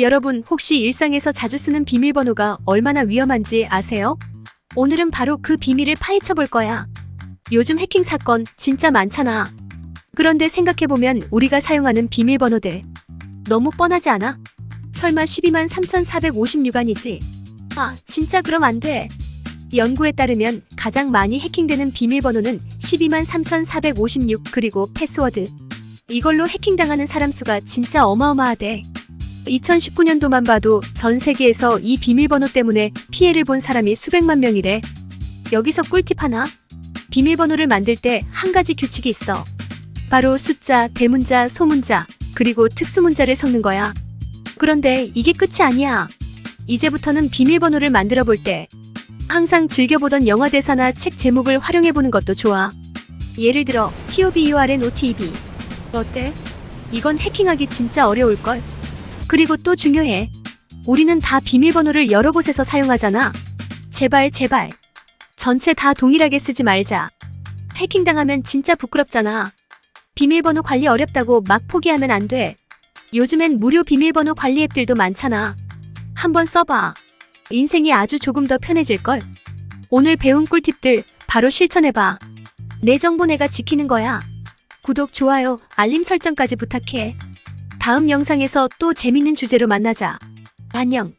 여러분 혹시 일상에서 자주 쓰는 비밀번호가 얼마나 위험한지 아세요? 오늘은 바로 그 비밀을 파헤쳐 볼 거야. 요즘 해킹 사건 진짜 많잖아. 그런데 생각해보면 우리가 사용하는 비밀번호들 너무 뻔하지 않아? 설마 12만 3,456안이지? 아, 진짜 그럼 안 돼. 연구에 따르면 가장 많이 해킹되는 비밀번호는 12만 3,456 그리고 패스워드. 이걸로 해킹당하는 사람 수가 진짜 어마어마하대. 2019년도만 봐도 전 세계에서 이 비밀번호 때문에 피해를 본 사람이 수백만 명이래. 여기서 꿀팁 하나? 비밀번호를 만들 때 한 가지 규칙이 있어. 바로 숫자, 대문자, 소문자, 그리고 특수문자를 섞는 거야. 그런데 이게 끝이 아니야. 이제부터는 비밀번호를 만들어 볼 때 항상 즐겨보던 영화 대사나 책 제목을 활용해 보는 것도 좋아. 예를 들어 TOBURNOTB. 어때? 이건 해킹하기 진짜 어려울걸? 그리고 또 중요해. 우리는 다 비밀번호를 여러 곳에서 사용하잖아. 제발, 제발. 전체 다 동일하게 쓰지 말자. 해킹당하면 진짜 부끄럽잖아. 비밀번호 관리 어렵다고 막 포기하면 안 돼. 요즘엔 무료 비밀번호 관리 앱들도 많잖아. 한번 써봐. 인생이 아주 조금 더 편해질걸? 오늘 배운 꿀팁들 바로 실천해봐. 내 정보 내가 지키는 거야. 구독, 좋아요, 알림 설정까지 부탁해. 다음 영상에서 또 재밌는 주제로 만나자. 안녕.